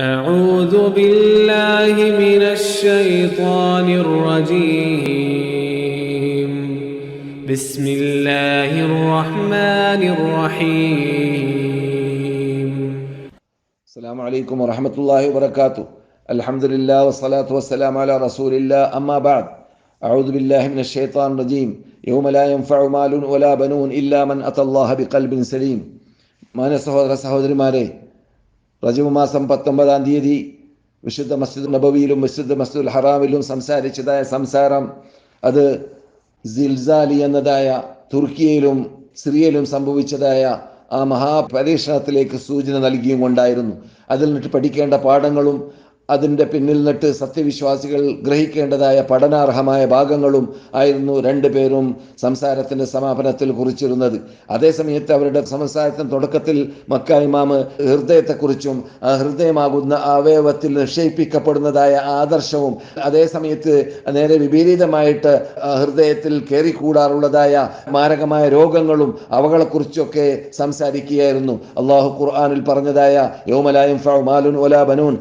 أعوذ بالله من الشيطان الرجيم بسم الله الرحمن الرحيم السلام عليكم ورحمة الله وبركاته الحمد لله والصلاة والسلام على رسول الله أما بعد أعوذ بالله من الشيطان الرجيم يوم لا ينفع مال ولا بنون إلا من أتى الله بقلب سليم ما سهودر سهودر ماري റജബ് മാസം പത്തൊമ്പതാം തീയതി വിശുദ്ധ മസ്ജിദ് നബവിയിലും വിശുദ്ധ മസ്ജിദുൽ ഹറാമിലും സംസാരിച്ചതായ സംസാരം അത് സിൽസാലി എന്നതായ തുർക്കിയയിലും സിറിയയിലും സംഭവിച്ചതായ ആ മഹാപരീക്ഷണത്തിലേക്ക് സൂചന നൽകിയും കൊണ്ടായിരുന്നു. അതിൽ നിന്നിട്ട് പഠിക്കേണ്ട പാഠങ്ങളും അതിന്റെ പിന്നിൽ നിന്നിട്ട് സത്യവിശ്വാസികൾ ഗ്രഹിക്കേണ്ടതായ പഠനാർഹമായ ഭാഗങ്ങളും ആയിരുന്നു രണ്ടുപേരും സംസാരത്തിന്റെ സമാപനത്തിൽ കുറിച്ചിരുന്നത്. അതേസമയത്ത് അവരുടെ സംസാരത്തിന് തുടക്കത്തിൽ മക്ക ഹൃദയത്തെക്കുറിച്ചും ആ ഹൃദയമാകുന്ന അവയവത്തിൽ നിക്ഷേപിക്കപ്പെടുന്നതായ ആദർശവും അതേസമയത്ത് നേരെ വിപരീതമായിട്ട് ഹൃദയത്തിൽ കയറിക്കൂടാറുള്ളതായ മാരകമായ രോഗങ്ങളും അവകളെക്കുറിച്ചൊക്കെ സംസാരിക്കുകയായിരുന്നു. അള്ളാഹു ഖുർആാനിൽ പറഞ്ഞതായ യോമലായും മാലുൻ ഒലാ ബനൂൻ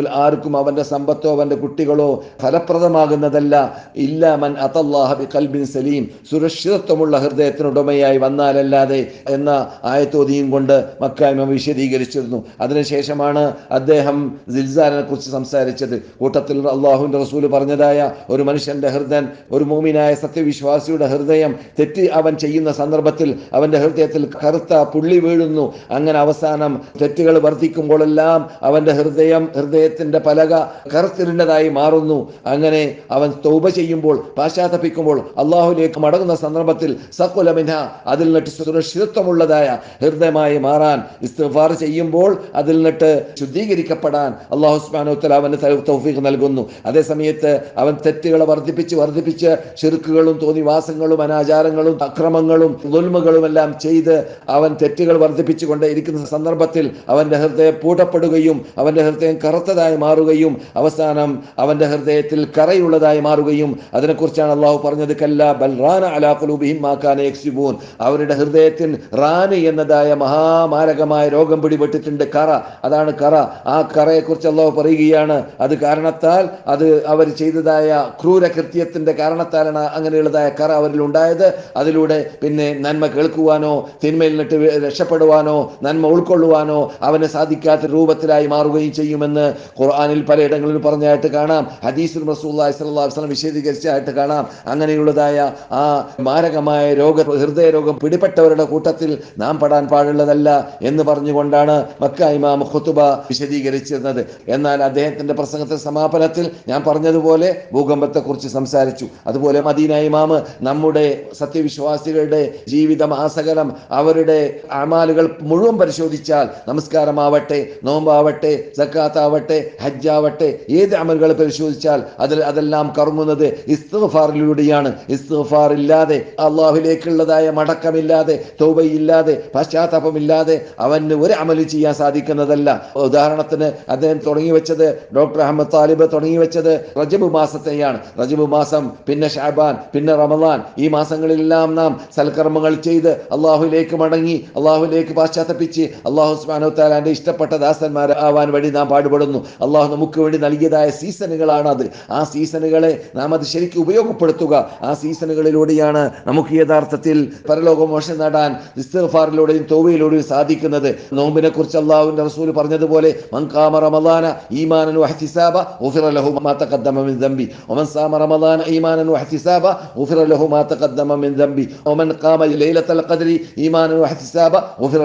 പരലോകത്തിൽ ആർക്കും അവന്റെ സമ്പത്തോ അവന്റെ കുട്ടികളോ ഫലപ്രദമാകുന്നതല്ല. ഇല്ല മൻ അതല്ലാഹബി കൽബിൻ സലീം. സുരക്ഷിതത്വമുള്ള ഹൃദയത്തിനുടമയായി വന്നാലല്ലാതെ എന്ന ആയത്തോതിയും കൊണ്ട് മക്കായ്മ വിശദീകരിച്ചിരുന്നു. അതിനുശേഷമാണ് അദ്ദേഹം ദിൽസാലിനെ കുറിച്ച് സംസാരിച്ചത്. കൂട്ടത്തിൽ അള്ളാഹുവിന്റെ റസൂൽ പറഞ്ഞതായ ഒരു മനുഷ്യന്റെ ഹൃദയൻ ഒരു മൂമിനായ സത്യവിശ്വാസിയുടെ ഹൃദയം തെറ്റി അവൻ ചെയ്യുന്ന സന്ദർഭത്തിൽ അവന്റെ ഹൃദയത്തിൽ കറുത്ത പുള്ളി വീഴുന്നു. അങ്ങനെ അവസാനം തെറ്റുകൾ വർദ്ധിക്കുമ്പോഴെല്ലാം അവന്റെ ഹൃദയം ഹൃദയത്തിന്റെ പലക കറുത്തിരുന്നതായി മാറുന്നു. അങ്ങനെ അവൻ തൗബ ചെയ്യുമ്പോൾ പാശ്ചാത്തപിക്കുമ്പോൾ അള്ളാഹുലേക്ക് മടങ്ങുന്ന സന്ദർഭത്തിൽ സക്കുലമിന അതിൽ നിട്ട് സുരക്ഷിതത്വമുള്ളതായ ഹൃദയമായി മാറാൻ ഇസ്തിഫാർ ചെയ്യുമ്പോൾ അതിൽ നിട്ട് ശുദ്ധീകരിക്കപ്പെടാൻ അള്ളാഹു സ്മാനോത്തല അവന് തൗഫീഖ് നൽകുന്നു. അതേസമയത്ത് അവൻ തെറ്റുകളെ വർദ്ധിപ്പിച്ച് വർദ്ധിപ്പിച്ച് ചെറുക്കുകളും തോന്നിവാസങ്ങളും അനാചാരങ്ങളും അക്രമങ്ങളും ദുൽമുകളും എല്ലാം ചെയ്ത് അവൻ തെറ്റുകൾ വർദ്ധിപ്പിച്ചുകൊണ്ട് ഇരിക്കുന്ന സന്ദർഭത്തിൽ അവന്റെ ഹൃദയം പൂട്ടപ്പെടുകയും അവന്റെ ഹൃദയം കറുത്തതായി മാറുകയും അവസാനം അവന്റെ ഹൃദയത്തിൽ കറയുള്ളതായി മാറുകയും അതിനെക്കുറിച്ചാണ് അള്ളാഹു പറഞ്ഞത് കല്ല ബൽറാന അലാഖുലൂബിഹിം എക്സിബൂൻ അവരുടെ ഹൃദയത്തിൽ റാന് എന്നതായ മഹാമാരകമായ രോഗം പിടിപെട്ടിട്ടുണ്ട് കറ. അതാണ് കറ. ആ കറയെക്കുറിച്ച് അള്ളാഹു പറയുകയാണ്. അത് കാരണത്താൽ അത് അവർ ചെയ്തതായ ക്രൂരകൃത്യത്തിന്റെ കാരണത്താലാണ് അങ്ങനെയുള്ളതായ കറ അവരിൽ ഉണ്ടായത്. അതിലൂടെ പിന്നെ നന്മ കേൾക്കുവാനോ തിന്മയിൽ നിന്നിട്ട് രക്ഷപ്പെടുവാനോ നന്മ ഉൾക്കൊള്ളുവാനോ അവന് സാധിക്കാത്ത രൂപത്തിലായി മാറുകയും ചെയ്യുമെന്ന് ഖുർആാനിൽ പലയിടങ്ങളിൽ പറഞ്ഞായിട്ട് കാണാം. ഹദീസുൽ റസൂല്ലാഹി സ്വല്ലല്ലാഹു അലൈഹി വസല്ലം വിശദീകരിച്ചായിട്ട് കാണാം. അങ്ങനെയുള്ളതായ ആ മാരകമായ രോഗ ഹൃദയ രോഗം പിടിപെട്ടവരുടെ കൂട്ടത്തിൽ നാം പെടാൻ പാടുള്ളതല്ല എന്ന് പറഞ്ഞുകൊണ്ടാണ് മക്ക ഇമാം ഖുതുബ വിശദീകരിച്ചിരുന്നത്. എന്നാൽ അദ്ദേഹത്തിന്റെ പ്രസംഗത്തിന്റെ സമാപനത്തിൽ ഞാൻ പറഞ്ഞതുപോലെ ഭൂകമ്പത്തെക്കുറിച്ച് സംസാരിച്ചു. അതുപോലെ മദീന ഇമാമ് നമ്മുടെ സത്യവിശ്വാസികളുടെ ജീവിതം ആസകലം അവരുടെ അമാലുകൾ മുഴുവൻ പരിശോധിച്ചാൽ നമസ്കാരമാവട്ടെ നോമ്പാവട്ടെ സക്കാത്താവട്ടെ ഹജ്ജാവട്ടെ. ഏത് അമലുകൾ പരിശോധിച്ചാൽ അതിൽ അതെല്ലാം കറങ്ങുന്നത് ഇസ്തഫാറിലൂടെയാണ് ഇസ്തഫാർ ഇല്ലാതെ അള്ളാഹുലേക്കുള്ളതായ മടക്കമില്ലാതെ തൗബയില്ലാതെ പശ്ചാത്താപമില്ലാതെ അവന് ഒരു അമൽ ചെയ്യാൻ സാധിക്കുന്നതല്ല. ഉദാഹരണത്തിന് അദ്ദേഹം തുടങ്ങി വെച്ചത് ഡോക്ടർ അഹമ്മദ് താലിബ് തുടങ്ങി വെച്ചത് റജബ് മാസത്തെയാണ്. റജബ് മാസം പിന്നെ ഷാബാൻ പിന്നെ റമദാൻ. ഈ മാസങ്ങളിലെല്ലാം നാം സൽക്കർമ്മങ്ങൾ ചെയ്ത് അള്ളാഹുലേക്ക് മടങ്ങി അള്ളാഹുലേക്ക് പാശ്ചാത്തപ്പിച്ച് അള്ളാഹു സ്മാനോ താലാന്റെ ഇഷ്ടപ്പെട്ട ദാസന്മാർ ആവാൻ വേണ്ടി നാം പാടുപെടുന്നു. അള്ളാഹു നമുക്ക് വേണ്ടി നൽകിയതായ സീസണുകളാണ് അത്. ആ സീസണുകളെ നാം അത് ശരിക്കും ഉപയോഗപ്പെടുത്തുക. ആ സീസണുകളിലൂടെയാണ് നമുക്ക് യഥാർത്ഥത്തിൽ പരലോകമോഷം നേടാൻ ഇസ്തഫാറിലൂടെയും തോവയിലൂടെയും സാധിക്കുന്നത്. നോമ്പിനെ കുറിച്ച് അള്ളാഹുവിന്റെ റസൂൽ പറഞ്ഞതുപോലെ മങ്കാമ വഹ്തിസാബ ലഹു മാ തഖദ്ദമ മിൻ വമൻ സാമ റമദാന വഹ്തിസാബ ലഹു മാ തഖദ്ദമ മിൻ വമൻ ഖാമ വഹ്തിസാബ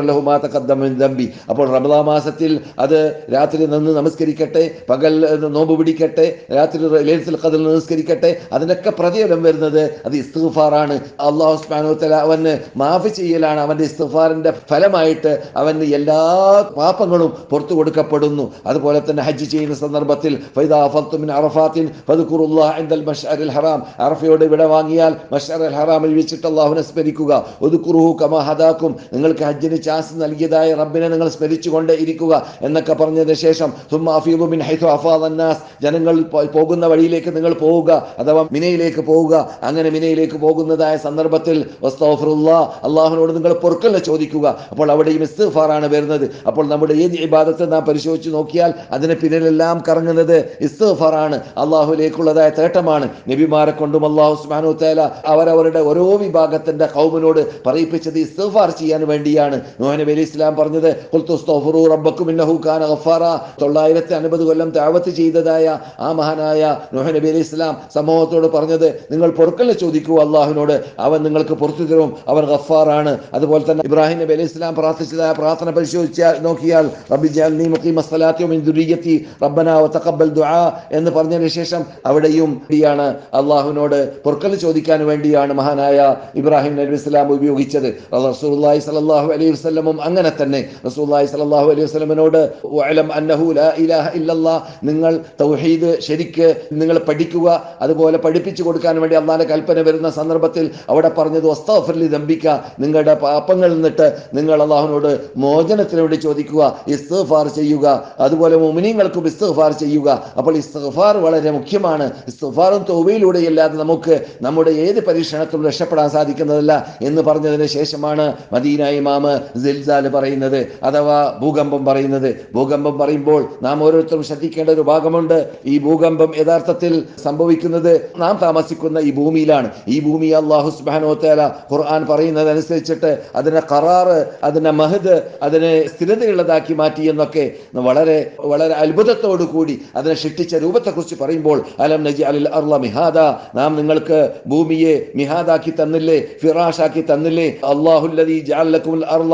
ലഹു മാ തഖദ്ദമ മിൻ അപ്പോൾ റമദാൻ മാസത്തിൽ അത് രാത്രി നിന്ന് നമസ്കരിക്കട്ടെ പകൽ നോമ്പ് പിടിക്കട്ടെ രാത്രി ലൈൻസിൽ ഖദ്ർ നമസ്കരിക്കട്ടെ അതിനൊക്കെ പ്രതിഫലം വരുന്നത് അത് ഇസ്തുഫാറാണ് അള്ളാഹു സുബ്ഹാനഹു തആല അവന് മാഫ് ചെയ്യലാണ്. അവന്റെ ഇസ്തുഫാറിന്റെ ഫലമായിട്ട് അവന് എല്ലാ പാപങ്ങളും പുറത്തു കൊടുക്കപ്പെടുന്നു. അതുപോലെ തന്നെ ഹജ്ജ് ചെയ്യുന്ന സന്ദർഭത്തിൽ അറഫാത്തിൻ ഹറാം. അറഫയോട് വിട വാങ്ങിയാൽ മശ്അറുൽ ഹറാമിൽ വെച്ചിട്ട് അള്ളാഹുനെ സ്മരിക്കുക ഒതുക്കുറുഹു കമാ ഹദാക്കും നിങ്ങൾക്ക് ഹജ്ജിന് ചാൻസ് നൽകിയതായ റബ്ബിനെ നിങ്ങൾ സ്മരിച്ചുകൊണ്ടേ ഇരിക്കുക എന്നൊക്കെ പറഞ്ഞതിന് ശേഷം വഅഫീദു മിൻ ഹൈഥു അഫാദ അന്നാസ് ജനങ്ങൾ പോകുന്ന വഴിയിലേക്ക് നിങ്ങൾ പോവുക അഥവാ മിനയിലേക്ക് പോവുക. അങ്ങനെ മിനയിലേക്ക് പോകുന്നതായ സന്ദർഭത്തിൽ അള്ളാഹുനോട് നിങ്ങൾ പൊറുക്കല്ല ചോദിക്കുക. അപ്പോൾ അവിടെയും ഇസ്തഫാറാണ് വരുന്നത്. അപ്പോൾ നമ്മുടെ ഏത് വിഭാഗത്തെ നാം പരിശോധിച്ച് നോക്കിയാൽ അതിന് പിന്നിലെല്ലാം കറങ്ങുന്നത് ഇസ്തഫാറാണ് അള്ളാഹുലേക്കുള്ളതായ തേട്ടമാണ്. നബിമാരെ കൊണ്ടും അള്ളാഹു സുബ്ഹാനഹു തേല അവരവരുടെ ഓരോ വിഭാഗത്തിന്റെ കൗമിനോട് പറയിപ്പിച്ചത് ഇസ്തഫാർ ചെയ്യാൻ വേണ്ടിയാണ്. നോഹനബി അലി ഇസ്ലാം പറഞ്ഞത് ഖുൽതു തൊള്ളായിരത്തി അൻപത് കൊല്ലം താവത്ത് ചെയ്തതായ ആ മഹാനായ നോഹ നബി അലൈഹി ഇസ്ലാം സമൂഹത്തോട് പറഞ്ഞത് നിങ്ങൾ പൊറുക്കലിനെ ചോദിക്കൂ അള്ളാഹുവിനോട്. അവൻ നിങ്ങൾക്ക് പുറത്തു തരും. അവൻ ഗഫാറാണ് അതുപോലെ തന്നെ ഇബ്രാഹിം നബി അലൈഹി ഇസ്ലാം പ്രാർത്ഥിച്ചതായ പ്രാർത്ഥന പരിശോധിച്ചാൽ നോക്കിയാൽ റബ്ബി സ്വലാത്തി വമിൻ ദുരിയത്തി. റബ്ബന വതഖബ്ബൽ ദുആ. എന്ന് പറഞ്ഞതിന് ശേഷം അവിടെയും വേണ്ടിയാണ് അള്ളാഹുവിനോട് പൊറുക്കൽ ചോദിക്കാൻ വേണ്ടിയാണ് മഹാനായ ഇബ്രാഹിം നബി ഇസ്ലാം ഉപയോഗിച്ചത്. റസൂലുള്ളാഹി സ്വല്ലല്ലാഹു അലൈഹി വസല്ലമും അങ്ങനെ തന്നെ. റസൂലുള്ളാഹി സ്വല്ലല്ലാഹു അലൈഹി വസ്ലമിനോട് വഅലം അന്നഹു ലാ ഇല്ലല്ലാഹ് നിങ്ങൾ തൗഹീദ് ശരിക്ക് നിങ്ങൾ പഠിക്കുക അതുപോലെ പഠിപ്പിച്ചു കൊടുക്കാൻ വേണ്ടി അള്ളാഹിന്റെ കൽപ്പന വരുന്ന സന്ദർഭത്തിൽ അവിടെ പറഞ്ഞത് ഒസ്താഫർലി ദമ്പിക്ക നിങ്ങളുടെ പാപങ്ങളിൽ നിന്നിട്ട് നിങ്ങൾ അള്ളാഹുനോട് മോചനത്തിന് വേണ്ടി ചോദിക്കുക ഇസ്തഫാർ ചെയ്യുക അതുപോലെ മുമിനീങ്ങൾക്കും ഇസ്തഫാർ ചെയ്യുക. അപ്പോൾ ഇസ്തഫാർ വളരെ മുഖ്യമാണ്. ഇസ്തഫാറും തൗബയിലൂടെ ഇല്ലാതെ നമുക്ക് നമ്മുടെ ഏത് പരീക്ഷണത്തിലും രക്ഷപ്പെടാൻ സാധിക്കുന്നതല്ല എന്ന് പറഞ്ഞതിന് ശേഷമാണ് മദീന ഇമാമ് ജിൽസാൽ പറയുന്നത് അഥവാ ഭൂകമ്പം പറയുന്നത്. ഭൂകമ്പം പറയുമ്പോൾ നാം ഓരോരുത്തരും ശ്രദ്ധിക്കേണ്ട ഒരു ഭാഗമുണ്ട്. ഈ ഭൂകമ്പം യഥാർത്ഥത്തിൽ സംഭവിക്കുന്നത് നാം താമസിക്കുന്ന ഈ ഭൂമിയിലാണ്. ഈ ഭൂമി അള്ളാഹു സുബ്ഹാനഹു വതആല ഖുർആൻ പറയുന്നതനുസരിച്ചിട്ട് അതിനെ കറാറ് അതിനെ മഹദ് അതിനെ സ്ഥിരതയുള്ളതാക്കി മാറ്റി എന്നൊക്കെ വളരെ വളരെ അത്ഭുതത്തോടു കൂടി അതിനെ സൃഷ്ടിച്ച രൂപത്തെക്കുറിച്ച് പറയുമ്പോൾ അലം നജി അലിൽ അർള മിഹാദ? നാം നിങ്ങൾക്ക് ഭൂമിയെ മിഹാദാക്കി തന്നില്ലേ? ഫിറാഷാക്കി തന്നില്ലേ? അള്ളാഹുല്ലദീ ജഅലക്കും അർള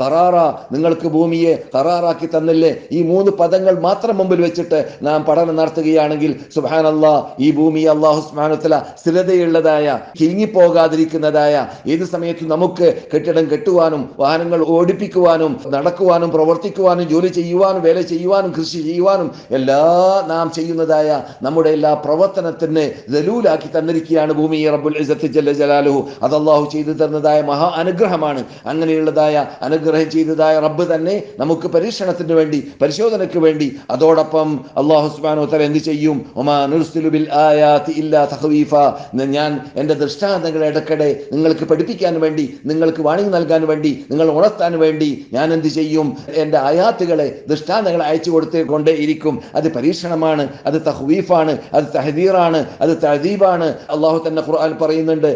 കറാറ നിങ്ങൾക്ക് ഭൂമിയെ കറാറാക്കി തന്നില്ലേ? ഈ മൂന്ന് പദങ്ങൾ മാത്രം മുമ്പിൽ വെച്ചിട്ട് നാം പഠനം നടത്തുകയാണെങ്കിൽ സുബ്ഹാനല്ലാ ഈ ഭൂമി അള്ളാഹു സുബ്ഹാനത്തല സ്ഥിരതയുള്ളതായ കിങ്ങിപ്പോകാതിരിക്കുന്നതായ ഏത് സമയത്തും നമുക്ക് കെട്ടിടം കെട്ടുവാനും വാഹനങ്ങൾ ഓടിപ്പിക്കുവാനും നടക്കുവാനും പ്രവർത്തിക്കുവാനും ജോലി ചെയ്യുവാനും വേല ചെയ്യുവാനും കൃഷി ചെയ്യുവാനും എല്ലാ നാം ചെയ്യുന്നതായ നമ്മുടെ എല്ലാ പ്രവർത്തനത്തിന് ദലൂലാക്കി തന്നിരിക്കുകയാണ് ഭൂമി റബ്ബുൽ ഇസ്സത്ത് ജല്ല ജലാലുഹു. അത് അള്ളാഹു ചെയ്തു തന്നതായ മഹാ അനുഗ്രഹമാണ്. അങ്ങനെയുള്ളതായ അനുഗ്രഹം ചെയ്തതായ റബ്ബ് തന്നെ നമുക്ക് പരീക്ഷണത്തിന് വേണ്ടി പരിശോധനയ്ക്ക് വേണ്ടി അതോടൊപ്പം അള്ളാഹു സുബ്ഹാനഹു തല എന്ത് ചെയ്യും? ഒമാ ഇല്ലാ ഞാൻ എന്റെ ദൃഷ്ടാന്തങ്ങൾ ഇടയ്ക്കിടെ നിങ്ങൾക്ക് പഠിപ്പിക്കാൻ വേണ്ടി നിങ്ങൾക്ക് വാണി നൽകാൻ വേണ്ടി നിങ്ങൾ ഉണർത്താൻ വേണ്ടി ഞാൻ എന്ത് ചെയ്യും? എന്റെ ആയാത്തുകളെ ദൃഷ്ടാന്തങ്ങൾ അയച്ചു കൊടുത്ത് കൊണ്ടേ ഇരിക്കും. അത് പരീക്ഷണമാണ് അത് തഹ്വീഫാണ് അത് തഹദീറാണ് അത് തഹദീബാണ് അള്ളാഹു തന്നെ ഖുർആൻ പറയുന്നുണ്ട്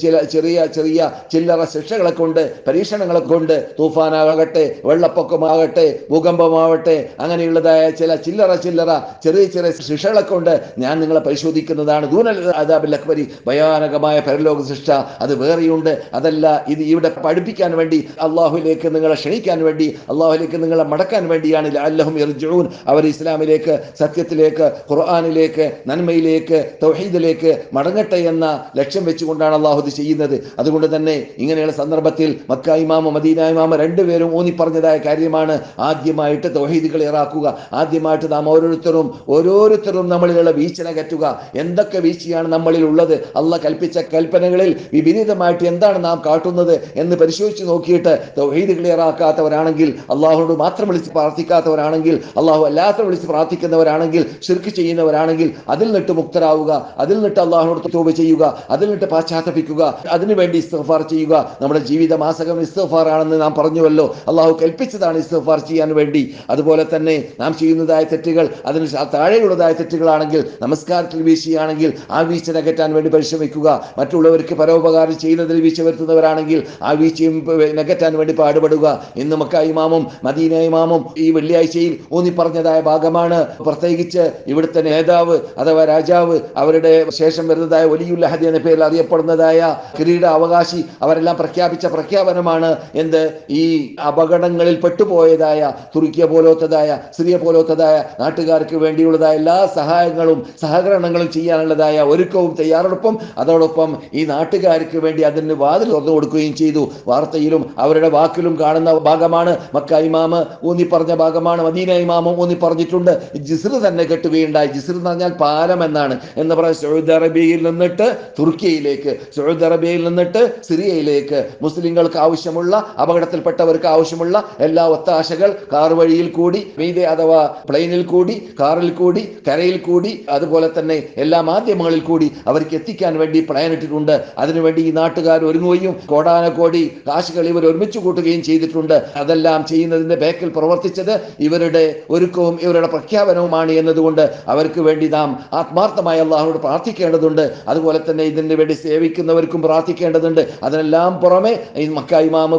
ചില ചെറിയ ചെറിയ ചില്ലറ ശിക്ഷകളെ കൊണ്ട് പരീക്ഷണങ്ങളെ കൊണ്ട് തൂഫാനാകട്ടെ വെള്ളപ്പൊക്കമാകട്ടെ ഭൂകമ്പമാവട്ടെ അങ്ങനെയുള്ളതായ ചില ചില്ലറ ചില്ലറ ചെറിയ ചെറിയ ശിക്ഷകളെ കൊണ്ട് ഞാൻ നിങ്ങളെ പരിശോധിക്കുന്നതാണ്. ദൂനൽ അദാബിൽ അക്ബരി ഭയാനകമായ പരലോക ശിക്ഷ. അത് വേറെയുണ്ട്. അതല്ല ഇത് ഇവിടെ പഠിപ്പിക്കാൻ വേണ്ടി അള്ളാഹുലേക്ക് നിങ്ങളെ ക്ഷണിക്കാൻ വേണ്ടി അള്ളാഹുലേക്ക് നിങ്ങളെ മടക്കാൻ വേണ്ടിയാണ്. അല്ലഹും ഇർജൂൻ അവർ ഇസ്ലാമിലേക്ക് സത്യത്തിലേക്ക് ഖുർആാനിലേക്ക് നന്മയിലേക്ക് തൗഹീദിലേക്ക് മടങ്ങട്ടെ എന്ന ലക്ഷ്യം വെച്ചുകൊണ്ടാണ് അള്ളാഹു ഇത് ചെയ്യുന്നത്. അതുകൊണ്ട് തന്നെ ഇങ്ങനെയുള്ള സന്ദർഭത്തിൽ മക്ക ഇമാമ മദീന ഇമാമ രണ്ടുപേരും ഊന്നി പറഞ്ഞതായ കാര്യമാണ്. ആദ്യമായിട്ട് തൗഹീദുകൾ ഇറാക്കുക. ആദ്യമായിട്ട് നാം ഓരോരുത്തരും ഓരോരുത്തരും നമ്മളിലുള്ള വീഴ്ച കറ്റുക എന്തൊക്കെ വീഴ്ചയാണ് നമ്മളിൽ ഉള്ളത് അല്ല കൽപ്പിച്ച കൽപ്പനകളിൽ വിപരീതമായിട്ട് എന്താണ് നാം കാട്ടുന്നത് എന്ന് പരിശോധിച്ച് നോക്കിയിട്ട് തൗഹീദ് ക്ലിയർ ആക്കാത്തവരാണെങ്കിൽ അള്ളാഹുനോട് മാത്രം വിളിച്ച് പ്രാർത്ഥിക്കാത്തവരാണെങ്കിൽ അള്ളാഹു അല്ലാത്ത വിളിച്ച് പ്രാർത്ഥിക്കുന്നവരാണെങ്കിൽ ശിർക്ക് ചെയ്യുന്നവരാണെങ്കിൽ അതിൽ നിട്ട് മുക്തരാവുക അതിൽ നിട്ട് അള്ളാഹുനോട് തോപ ചെയ്യുക അതിൽ നിട്ട് പാശ്ചാത്തപിക്കുക അതിനുവേണ്ടി ഇസ്തഫാർ ചെയ്യുക. നമ്മുടെ ജീവിത മാസകം ഇസ്തഫാർ ആണെന്ന് നാം പറഞ്ഞുവല്ലോ. അള്ളാഹു കൽപ്പിച്ചതാണ് ഇസ്തഫാർ ചെയ്യാൻ വേണ്ടി. അതുപോലെ തന്നെ നാം ചെയ്യുന്നതായ തെറ്റുകൾ അതിന് താഴെയുള്ളതായ തെറ്റുകളാണെങ്കിൽ നമസ്കാരത്തിൽ വീഴ്ചയാണെങ്കിൽ ആ വീഴ്ച നികറ്റാൻ വേണ്ടി പരിശ്രമിക്കുക. മറ്റുള്ളവർക്ക് പരോപകാരം ചെയ്യുന്നതിൽ വീഴ്ച വരുത്തുന്നവരാണെങ്കിൽ ആ വീഴ്ചയും നികറ്റാൻ വേണ്ടി പാടുപെടുക. ഇന്ന് മക്ക ഇമാമും മദീന ഇമാമും ഈ വെള്ളിയാഴ്ചയിൽ ഊന്നി പറഞ്ഞതായ ഭാഗമാണ്. പ്രത്യേകിച്ച് ഇവിടുത്തെ നേതാവ് അഥവാ രാജാവ് അവരുടെ ശേഷം വരുന്നതായ വലിയുല്ല ഹദി എന്ന പേരിൽ അറിയപ്പെടുന്നതായ കിരീട അവകാശി അവരെല്ലാം പ്രഖ്യാപിച്ച പ്രഖ്യാപനമാണ് എന്ത്? ഈ അപകടങ്ങളിൽ പെട്ടുപോയതായ തുർക്കിയ പോലോത്തതായ സിറിയ പോലോത്തതായ നാട്ടുകാർക്ക് വേണ്ടിയുള്ളതായ എല്ലാ സഹായങ്ങളും സഹകരണങ്ങളും ചെയ്യാനുള്ളതായ ഒരുക്കവും തയ്യാറെടുപ്പും അതോടൊപ്പം ഈ നാട്ടുകാർക്ക് വേണ്ടി അതിന് വാതിൽ തുറന്നു കൊടുക്കുകയും ചെയ്തു. വാർത്തയിലും അവരുടെ വാക്കിലും കാണുന്ന ഭാഗമാണ് മക്ക ഇമാമ് ഊന്നി പറഞ്ഞ ഭാഗമാണ് മദീന ഇമാമും ഊന്നി പറഞ്ഞിട്ടുണ്ട്. ജിസ്ർ തന്നെ കെട്ടുകയുണ്ടായി. ജിസ്ർ എന്ന് പറഞ്ഞാൽ പാലം എന്നാണ്. എന്ന് പറഞ്ഞ സൗദി അറേബ്യയിൽ നിന്നിട്ട് തുർക്കിയയിലേക്ക് സൗദി അറേബ്യയിൽ നിന്നിട്ട് സിറിയയിലേക്ക് മുസ്ലിങ്ങൾക്ക് ആവശ്യമുള്ള അപകടത്തിൽപ്പെട്ടവർക്ക് ആവശ്യമുള്ള എല്ലാ ഒത്താശകൾ കാർ വഴിയിൽ കൂടി മീതെ അഥവാ പ്ലെയിനിൽ കൂടി കാറിൽ കൂടി കരയിൽ കൂടി അതുപോലെ തന്നെ എല്ലാ മാധ്യമങ്ങളിൽ കൂടി അവർക്ക് എത്തിക്കാൻ വേണ്ടി പ്ലാൻ ഇട്ടിട്ടുണ്ട്. അതിനുവേണ്ടി ഈ നാട്ടുകാർ ഒരുങ്ങുകയും കോടാനക്കോടി കാശുകൾ ഇവർ ഒരുമിച്ച് കൂട്ടുകയും ചെയ്തിട്ടുണ്ട്. അതെല്ലാം ചെയ്യുന്നതിന്റെ ബേക്കിൽ പ്രവർത്തിച്ചത് ഇവരുടെ ഒരുക്കവും ഇവരുടെ പ്രഖ്യാപനവുമാണ് എന്നതുകൊണ്ട് അവർക്ക് വേണ്ടി നാം ആത്മാർത്ഥമായ അള്ളാഹുനോട് പ്രാർത്ഥിക്കേണ്ടതുണ്ട്. അതുപോലെ തന്നെ ഇതിന് വേണ്ടി സേവിക്കുന്നവർക്കും പ്രാർത്ഥിക്കേണ്ടതുണ്ട്. അതിനെല്ലാം പുറമെ ഈ മക്ക ഇമാം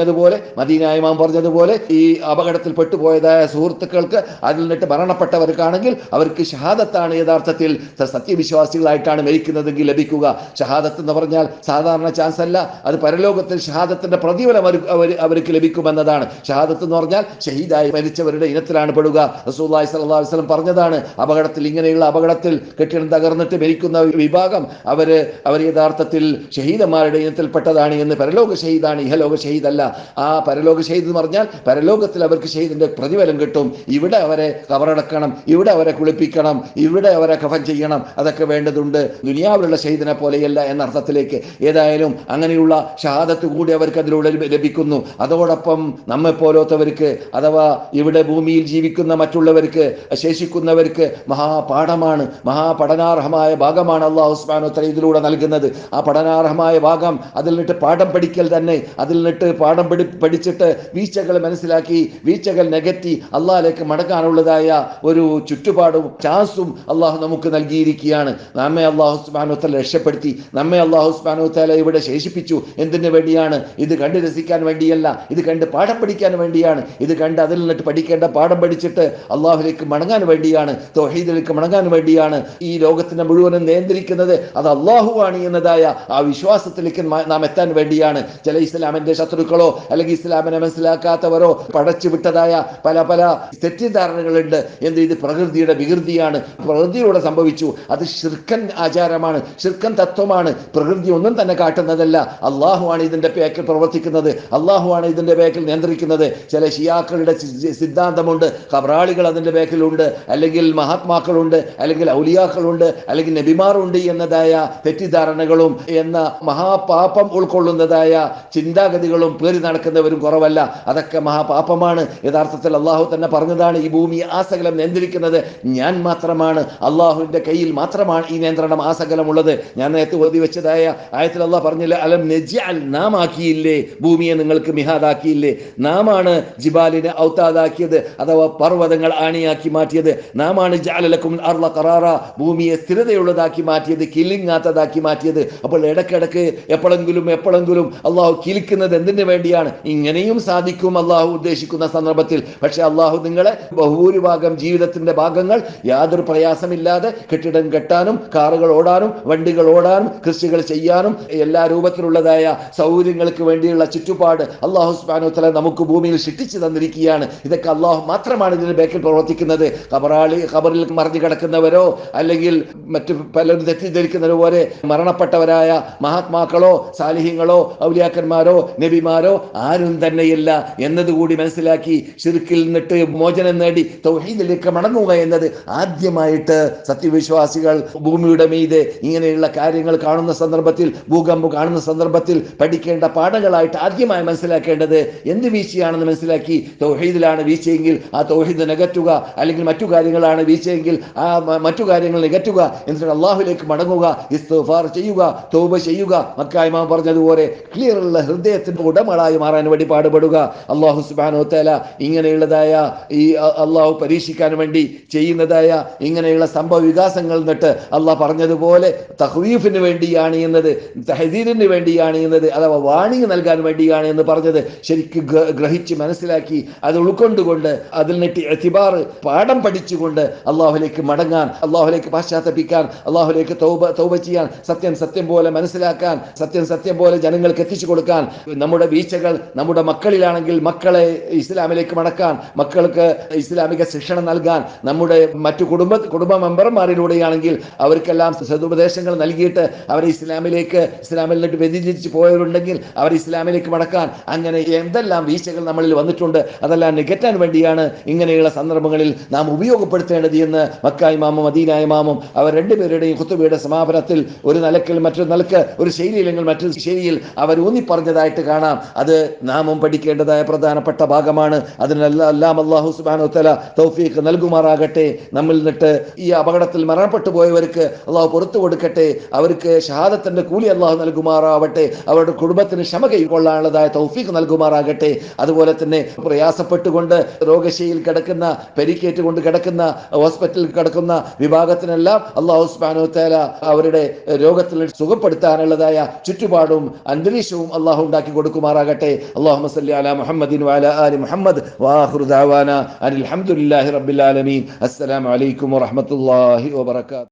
പറഞ്ഞതുപോലെ മദീന പറഞ്ഞതുപോലെ ഈ അപകടത്തിൽ പെട്ടുപോയതായ സുഹൃത്തുക്കൾക്ക് അതിൽ നിന്നിട്ട് മരണപ്പെട്ടവർക്കാണെങ്കിൽ അവർക്ക് ഷഹാദത്താണ് യഥാർത്ഥത്തിൽ സത്യവിശ്വാസികളായിട്ടാണ് മരിക്കുന്നതെങ്കിൽ ലഭിക്കുക. ഷഹാദത്ത് എന്ന് പറഞ്ഞാൽ സാധാരണ ചാൻസ് അല്ല. അത് പരലോകത്തിൽ ഷഹാദത്തിന്റെ പ്രതിഫലം അവർ അവർ- അവർക്ക് ലഭിക്കുമെന്നതാണ്. ഷഹാദത്ത് എന്ന് പറഞ്ഞാൽ ഷഹീദായി മരിച്ചവരുടെ ഇനത്തിലാണ് പെടുക. റസൂല്ലായി സല്ലല്ലാഹു വസ്ലം പറഞ്ഞതാണ് അപകടത്തിൽ ഇങ്ങനെയുള്ള അപകടത്തിൽ കെട്ടിടം തകർന്നിട്ട് മരിക്കുന്ന വിഭാഗം അവർ അവർ യഥാർത്ഥത്തിൽ ഷഹീദന്മാരുടെ ഇനത്തിൽപ്പെട്ടതാണ് എന്ന്. പരലോക ഷഹീദാണ് ഇഹലോക ഷഹീദല്ല. ആ പരലോക ഷെയ്ദ് എന്ന് പറഞ്ഞാൽ പരലോകത്തിൽ അവർക്ക് ഷഹീദിന്റെ പ്രതിഫലം കിട്ടും. ഇവിടെ അവരെ കവറടക്കണം ഇവിടെ അവരെ കുളിപ്പിക്കണം ഇവിടെ അവരെ കഫൻ ചെയ്യണം. അതൊക്കെ വേണ്ടതുണ്ട്. ദുനിയാവിലുള്ള ഷെയ്ദിനെ പോലെയല്ല എന്ന അർത്ഥത്തിലേക്ക് ഏതായാലും അങ്ങനെയുള്ള ഷഹാദത്ത് കൂടി അവർക്ക് അതിലൂടെ ലഭിക്കുന്നു. അതോടൊപ്പം നമ്മെ പോലത്തവർക്ക് അഥവാ ഇവിടെ ഭൂമിയിൽ ജീവിക്കുന്ന മറ്റുള്ളവർക്ക് ശേഷിക്കുന്നവർക്ക് മഹാപാഠമാണ്. മഹാപഠനാർഹമായ ഭാഗമാണ് അള്ളാഹു ഉസ്മാനോത്തര ഇതിലൂടെ നൽകുന്നത്. ആ പഠനാർഹമായ ഭാഗം അതിൽ നിന്നിട്ട് പാഠം പഠിക്കൽ തന്നെ അതിൽ നിന്നിട്ട് പാഠം പഠി പഠിച്ചിട്ട് വീഴ്ചകൾ മനസ്സിലാക്കി വീഴ്ചകൾ നികത്തി അള്ളാഹിലേക്ക് മടക്കാനുള്ളതായ ഒരു ചുറ്റുപാടും ചാൻസും അള്ളാഹു നമുക്ക് നൽകിയിരിക്കുകയാണ്. നമ്മെ അള്ളാഹു ഉസ്മാനോത്തല രക്ഷപ്പെടുത്തി നമ്മെ അള്ളാഹു ഉസ്മാനോത്തല ഇവിടെ ശേഷിപ്പിച്ചു. എന്തിനു വേണ്ടിയാണ്? ഇത് കണ്ട് രസിക്കാൻ വേണ്ടിയല്ല ഇത് കണ്ട് പാഠം പഠിക്കാൻ വേണ്ടിയാണ്. ഇത് കണ്ട് അതിൽ നിന്നിട്ട് പഠിക്കേണ്ട പാഠം പഠിച്ചിട്ട് അള്ളാഹുലേക്ക് മടങ്ങാൻ വേണ്ടിയാണ് തൗഹീദിലേക്ക് മടങ്ങാൻ വേണ്ടിയാണ് ഈ ലോകത്തിനെ മുഴുവനും നിയന്ത്രിക്കുന്നത്. അത് അള്ളാഹുവാണ് എന്നതായ ആ വിശ്വാസത്തിലേക്ക് നാം എത്താൻ വേണ്ടിയാണ്. ചില ഇസ്ലാമിന്റെ ശത്രുക്കളോ അല്ലെങ്കിൽ ഇസ്ലാമിനെ മനസ്സിലാക്കാത്തവരോ പടച്ചു വിട്ടതായ പല പല തെറ്റിദ്ധാരണകളുണ്ട് എന്ത് ഇത് പ്രകൃതിയുടെ വികൃതിയാണ്. പ്രകൃതിയിലൂടെ സംഭവിച്ചു. അത് ഷിർക്കൻ ആചാരമാണ്. ഷിർക്കൻ തത്വമാണ്. പ്രകൃതി ഒന്നും തന്നെ കാട്ടുന്നതല്ല. അള്ളാഹുവാണ് ഇതിന്റെ പേക്കിൽ പ്രവർത്തിക്കുന്നത്. അള്ളാഹുവാണ് ഇതിന്റെ പേക്കിൽ നിയന്ത്രിക്കുന്നത്. ചില ഷിയാക്കളുടെ സിദ്ധാന്തമുണ്ട്. കബറാളികൾ അതിന്റെ പേക്കിലുണ്ട്. അല്ലെങ്കിൽ മഹാത്മാക്കളുണ്ട്. അല്ലെങ്കിൽ ഔലിയാക്കളുണ്ട്. അല്ലെങ്കിൽ നബിമാറുണ്ട് എന്നതായ തെറ്റിദ്ധാരണകളും എന്ന മഹാപാപം ഉൾക്കൊള്ളുന്നതായ ചിന്താഗതികളും പേറി നടക്കുന്നവരും കുറവല്ല. അതൊക്കെ മഹാപാപമാണ്. യഥാർത്ഥത്തിൽ അള്ളാഹു തന്നെ പറഞ്ഞതാണ് ഈ ഭൂമി ആസകലം നിയന്ത്രിക്കുന്നത് ഞാൻ മാത്രമാണ്. അള്ളാഹുവിന്റെ കയ്യിൽ മാത്രമാണ് ഈ നിയന്ത്രണം ആസകലം ഉള്ളത് ഞാൻ നേരത്തെ ഓതി വെച്ചതായ ആയത്തിൽ അള്ളാഹ് പറഞ്ഞില്ല അലം അൽ നാം ആക്കിയില്ലേ? ഭൂമിയെ നിങ്ങൾക്ക് മിഹാദാക്കിയില്ലേ? നാമാണ് ജിബാലിനെ ഔത്താദാക്കിയത് അഥവാ പർവതങ്ങൾ ആണിയാക്കി മാറ്റിയത്. നാമാണ് ജാലലക്കും അർള കറാറ ഭൂമിയെ സ്ഥിരതയുള്ളതാക്കി മാറ്റിയത് കിലിങ്ങാത്തതാക്കി മാറ്റിയത്. അപ്പോൾ ഇടക്കിടക്ക് എപ്പോഴെങ്കിലും എപ്പോഴെങ്കിലും അള്ളാഹു കിലിക്കുന്നത് എന്തിനു വേണ്ടിയാണ് ഇങ്ങനെയും സാധിക്കും അള്ളാഹു ഉദ്ദേശിക്കുന്ന സന്ദർഭത്തിൽ. പക്ഷെ അള്ളാഹു നിങ്ങളെ ബഹുഭൂരിഭാഗം ജീവിതത്തിന്റെ ഭാഗങ്ങൾ യാതൊരു പ്രയാസമില്ലാതെ കെട്ടിടം കെട്ടാനും കാറുകൾ ഓടാനും വണ്ടികൾ ഓടാനും കൃഷികൾ ചെയ്യാനും എല്ലാ രൂപത്തിലുള്ളതായ സൗകര്യങ്ങൾക്ക് വേണ്ടിയുള്ള ചുറ്റുപാട് അള്ളാഹു സ്ബാനുത്തല നമുക്ക് ഭൂമിയിൽ സൃഷ്ടിച്ചു തന്നിരിക്കുകയാണ്. ഇതൊക്കെ അള്ളാഹു മാത്രമാണ് ഇതിന് ബേക്കിൽ പ്രവർത്തിക്കുന്നത്. ഖബറാളി ഖബറിൽ മറിഞ്ഞു കിടക്കുന്നവരോ അല്ലെങ്കിൽ മറ്റു പലരും തെറ്റിദ്ധരിക്കുന്നത് പോലെ മരണപ്പെട്ടവരായ മഹാത്മാക്കളോ സാലിഹ്യങ്ങളോ ഔലിയാക്കന്മാരോ നബിമാരോ ആരും തന്നെയില്ല എന്നതുകൂടി മനസ്സിലാക്കി ഷിർക്കിൽ നിന്നിട്ട് മോചനം നേടി തൗഹീദിലേക്ക് മടങ്ങുക എന്നത് ആദ്യമായിട്ട് സത്യവിശ്വാസികൾ ഭൂമിയുടെ മീതെ ഇങ്ങനെയുള്ള കാര്യങ്ങൾ കാണുന്ന സന്ദർഭത്തിൽ ഭൂകമ്പ് കാണുന്ന സന്ദർഭത്തിൽ പഠിക്കേണ്ട പാഠങ്ങളായിട്ട് ആദ്യമായി മനസ്സിലാക്കേണ്ടത് എന്ത് വീഴ്ചയാണെന്ന് മനസ്സിലാക്കി തൗഹീദിലാണ് വീഴ്ചയെങ്കിൽ ആ തൗഹീദ് നികറ്റുക അല്ലെങ്കിൽ മറ്റു കാര്യങ്ങളാണ് വീഴ്ചയെങ്കിൽ ആ മറ്റു കാര്യങ്ങൾ നികറ്റുക എന്നിട്ട് അള്ളാഹുലേക്ക് മടങ്ങുക ഇസ്തിഗ്ഫാർ ചെയ്യുക തോബ ചെയ്യുക. മക്കായ്മ പറഞ്ഞതുപോലെ ക്ലിയർ ഉള്ള ഹൃദയത്തിന്റെ ഉടമകളായി മാറാൻ വേണ്ടി പാടുപെടുക. അള്ളാഹു സുബാനോ തേല ഇങ്ങനെയുള്ളതായ ഈ അള്ളാഹു പരീക്ഷിക്കാൻ വേണ്ടി ചെയ്യുന്നതായ ഇങ്ങനെയുള്ള സംഭവ വികാസങ്ങൾ എന്നിട്ട് അള്ളാഹ് പറഞ്ഞതുപോലെ തഹ്വീഫിന് വേണ്ടിയാണ് എന്നത് തഹദീറിന് വേണ്ടിയാണ് എന്നത് അഥവാ വാണിംഗ് നൽകാൻ വേണ്ടിയാണ് എന്ന് പറഞ്ഞത് ശരിക്കും ഗ്രഹിച്ച് മനസ്സിലാക്കി അത് ഉൾക്കൊണ്ടുകൊണ്ട് അതിൽ നിന്നിട്ട് എത്തിബാർ പാഠം പഠിച്ചുകൊണ്ട് അള്ളാഹുലേക്ക് മടങ്ങാൻ അള്ളാഹുലേക്ക് പാശ്ചാത്തപിക്കാൻ അള്ളാഹുലേക്ക് തൗബ തൗബ ചെയ്യാൻ സത്യം സത്യം പോലെ മനസ്സിലാക്കാൻ സത്യം സത്യം പോലെ ജനങ്ങൾക്ക് എത്തിച്ചു കൊടുക്കാൻ നമ്മുടെ വീഴ്ചകൾ നമ്മുടെ മക്കളിലാണെങ്കിൽ മക്കളെ ഇസ്ലാമിലേക്ക് മടക്കാൻ മക്കൾക്ക് ഇസ്ലാമിക ശിക്ഷണം നൽകാൻ നമ്മുടെ മറ്റു കുടുംബ കുടുംബ മെമ്പർമാരിലൂടെയാണെങ്കിൽ അവർക്കെല്ലാം സതുപദേശങ്ങൾ നൽകിയിട്ട് അവരെ ഇസ്ലാമിലേക്ക് ഇസ്ലാമിൽ നിന്നിട്ട് വ്യതിചരിച്ച് പോയവരുണ്ടെങ്കിൽ അവർ ഇസ്ലാമിലേക്ക് മടക്കാൻ അങ്ങനെ എന്തെല്ലാം വീഴ്ചകൾ നമ്മളിൽ വന്നിട്ടുണ്ട് അതെല്ലാം നികറ്റാൻ വേണ്ടിയാണ് ഇങ്ങനെയുള്ള സന്ദർഭങ്ങളിൽ നാം ഉപയോഗപ്പെടുത്തേണ്ടത് എന്ന് മക്കായി മാമും അദീനായ മാമും അവർ രണ്ടുപേരുടെയും കുത്തുബിയുടെ സമാപനത്തിൽ ഒരു നിലക്കിൽ മറ്റൊരു നിലയ്ക്ക് ഒരു ശൈലിയില്ലെങ്കിൽ മറ്റൊരു ശൈലിയിൽ അവർ ഊന്നിപ്പറഞ്ഞതായിട്ട് കാണാം. അത് നാമം പഠിക്കേണ്ടതായ പ്രധാനപ്പെട്ട ഭാഗമാണ്. അതിനെല്ലാം അള്ളാഹു സുബാനു തല തൗഫീഖ് നൽകുമാറാകട്ടെ. നമ്മിൽ നിന്നിട്ട് ഈ അപകടത്തിൽ മരണപ്പെട്ടു പോയവർക്ക് അള്ളാഹു പുറത്തു കൊടുക്കട്ടെ. അവർക്ക് ഷഹാദത്തിന്റെ കൂലി അള്ളാഹു നൽകുമാറാവട്ടെ. അവരുടെ കുടുംബത്തിന് ക്ഷമ കൈക്കൊള്ളാനുള്ളതായ തൗഫീഖ് നൽകുമാറാകട്ടെ. അതുപോലെ തന്നെ പ്രയാസപ്പെട്ടുകൊണ്ട് രോഗശയിൽ കിടക്കുന്ന പരിക്കേറ്റുകൊണ്ട് കിടക്കുന്ന ഹോസ്പിറ്റലിൽ കിടക്കുന്ന വിഭാഗത്തിനെല്ലാം അള്ളാഹു സുബാനു തല അവരുടെ രോഗത്തിൽ സുഖപ്പെടുത്താനുള്ളതായ ചുറ്റുപാടും അന്തരീക്ഷവും അള്ളാഹു ഉണ്ടാക്കി കൊടുക്കുമാറാകട്ടെ. അള്ളാഹു സല്ലി അല മുഹമ്മദിൻ വാല ആലി മുഹമ്മദ് വാഹുർ ദാവാന അനിൽ ഹംദുലില്ലാഹി റബ്ബിൽ ആലമീൻ. അസ്സലാമു അലൈക്കും വറഹ്മത്തുള്ളാഹി വബറകാതുഹു.